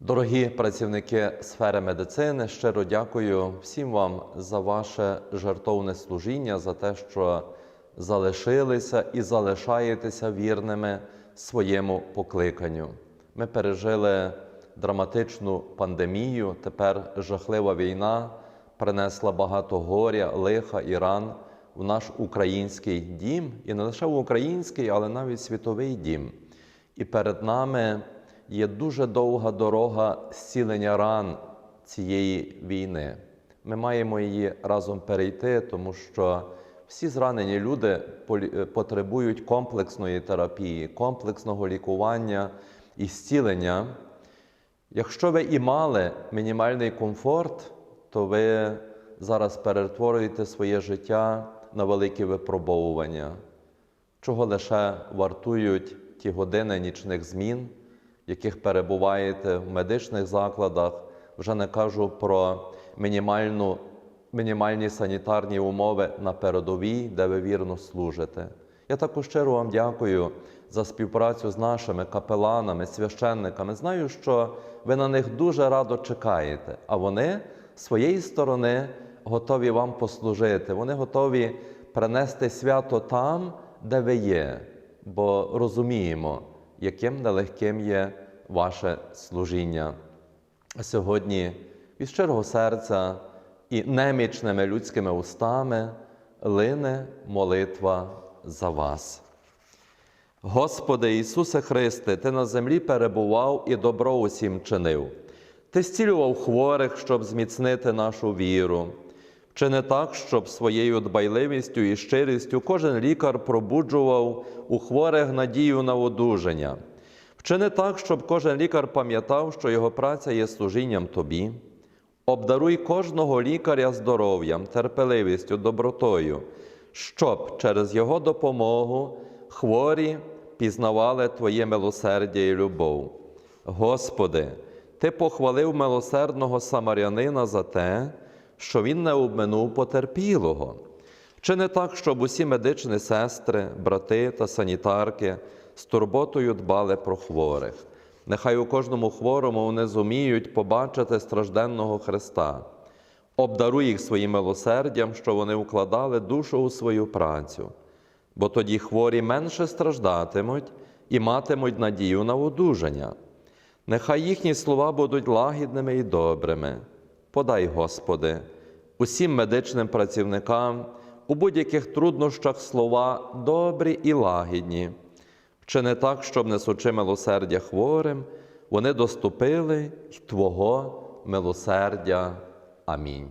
Дорогі працівники сфери медицини, щиро дякую всім вам за ваше жертовне служіння, за те, що залишилися і залишаєтеся вірними своєму покликанню. Ми пережили драматичну пандемію, тепер жахлива війна принесла багато горя, лиха і ран в наш український дім, і не лише в український, але навіть світовий дім. І перед нами є дуже довга дорога зцілення ран цієї війни. Ми маємо її разом перейти, тому що всі зранені люди потребують комплексної терапії, комплексного лікування і зцілення. Якщо ви і мали мінімальний комфорт, то ви зараз перетворюєте своє життя на великі випробовування, чого лише вартують ті години нічних змін, яких перебуваєте в медичних закладах. Вже не кажу про мінімальну, мінімальні санітарні умови на передовій, де ви вірно служите. Я також щиро вам дякую за співпрацю з нашими капеланами, священниками. Знаю, що ви на них дуже радо чекаєте, а вони з своєї сторони готові вам послужити. Вони готові принести свято там, де ви є, бо розуміємо, яким нелегким є ваше служіння. Сьогодні від щирого серця і немічними людськими устами лине молитва за вас. Господи Ісусе Христе, Ти на землі перебував і добро усім чинив. Ти зцілював хворих, щоб зміцнити нашу віру. Вчини так, щоб своєю дбайливістю і щирістю кожен лікар пробуджував у хворих надію на одужання. Вчини так, щоб кожен лікар пам'ятав, що його праця є служінням Тобі. Обдаруй кожного лікаря здоров'ям, терпеливістю, добротою, щоб через його допомогу хворі пізнавали Твоє милосердя і любов. Господи, Ти похвалив милосердного самарянина за те, що він не обминув потерпілого. Чи не так, щоб усі медичні сестри, брати та санітарки з турботою дбали про хворих? Нехай у кожному хворому вони зуміють побачити стражденного Христа. Обдаруй їх своїм милосердям, що вони вкладали душу у свою працю, бо тоді хворі менше страждатимуть і матимуть надію на одужання. Нехай їхні слова будуть лагідними і добрими. Подай, Господи, усім медичним працівникам у будь-яких труднощах слова добрі і лагідні. Вчини так, щоб несучи милосердя хворим, вони доступили й Твого милосердя. Амінь.